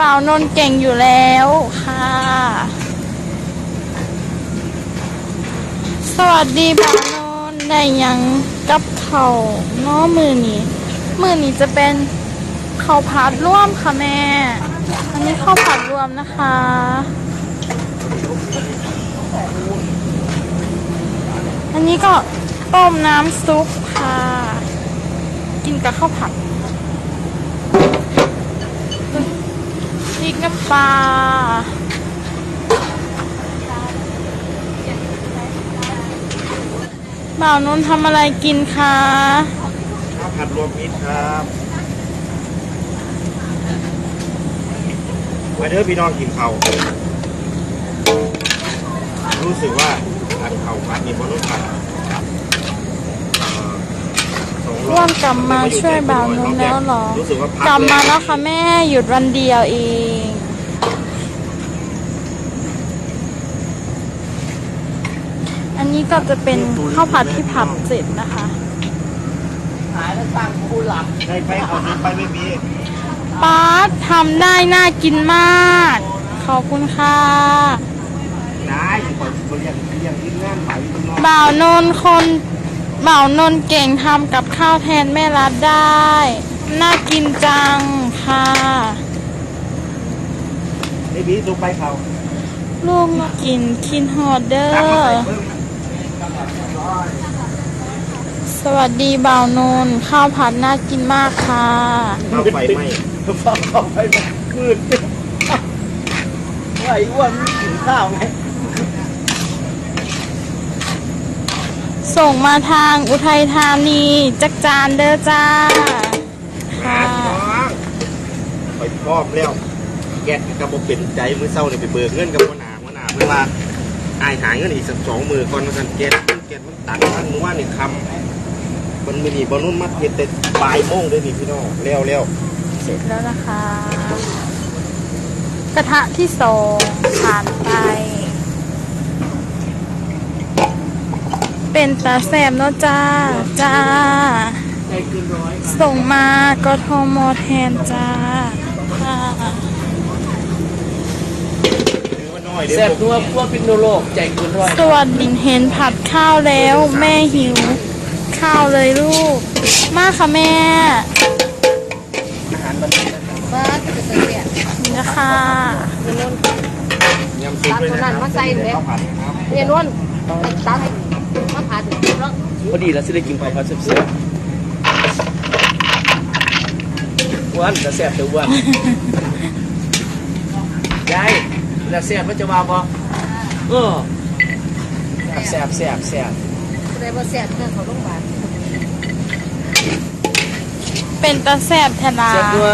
บ่าวนน์เก่งอยู่แล้วค่ะ สวัสดีบ่าวนนท์ได้ยังกับเขาน้อมือนี้ มือนี้จะเป็นข้าวผัดร่วมค่ะแม่ อันนี้ข้าวผัดรวมนะคะ อันนี้ก็ต้มน้ำซุปค่ะ กินกับข้าวผัด ริกน้ำปลาบ่าวนนท์ทำอะไรกินคะข้าวผัดรวมมิตรครับมาเด้อพี่น้องกินเขารู้สึกว่าอันเขาผัดมีบนรถผัด รร่วมกลับมาช่วยบ่าวนนท์แล้วเหรอรู้สึกว่าพักลับมาเยแล้วค่ะแม่หยุดวันเดียวเองอันนี้ก็จะเป็นข้าวผัดที่ผัดเสร็จนะคะได้ไปเอาเงินไปไม่มีป๊าดทำได้น่ากินมาก ขอบคุณค่ะได้ที่คนคนเรียกเรียกที่งานไปข้างนอกบ่าวนนท์คน บ่าวนนท์เก่งทำกับข้าวแทนแม่รัดได้ น่ากินจังค่ะไอ้บีดูไปเขาลูกมากินคินฮอดเดอตักมาร์ใส่เพิ่มสวัสดีบ่าวนนท์ข้าวผัดน่ากินมากค่ะข้าวไฟไหม้ฟังเข้าไปแบบมืดไหวอ้วนไม่กินข้าวไง ส่งมาทางอุทัยธานีจักจานเด้อจ้าหาค่ะพี่น้องไปพร้อมแล้วแกะกระบอกเป็นใจมือเศร้าเนี่ยไปเบิกเงินกับหัวหน้าหัวหน้าเพื่อว่าอายหาเงินอีกสักสองมือก่อนมากันแกะแกะมันตัดมันมือว่านี่คำมันมีนี่บอลนุ่นมัดเห็ดแต่ปลายโมงเลยนี่พี่น้องเร็วเร็วเสร็จแล้วนะคะ กระทะที่สองผ่านไป เป็นตาแสบเนาะจ้า จ้าใจเกินร้อยส่งมากทมแทนจ้าค่ะถือว่าน้อยเด้แซ่บนัวพวกพินโนโลกใจเกินร้อยสวัสดีเห็นผัดข้าวแล้ว แม่หิว ข้าวเลยลูก มาค่ะแม่อาหารมันบ้าจะเป็นเสียนี่นะคะยำซุปเลยนะครับตัดเท่านั้นมาใส่เลยข้าวผัดครับเรียนวนตาให้มาผ่า ถึงแล้วพอดีแล้วสิได้กินข้าวผัดแซ่บๆอ้วนจะแซ่บแต่อ้วนยายจะแซ่บมันจะมาพอเออแซ่บแซ่บแซ่บได้บ่แซ่บเพื่อนเขาโรงพยาบาลเป็นตาแสบแทนาแซ่บนัว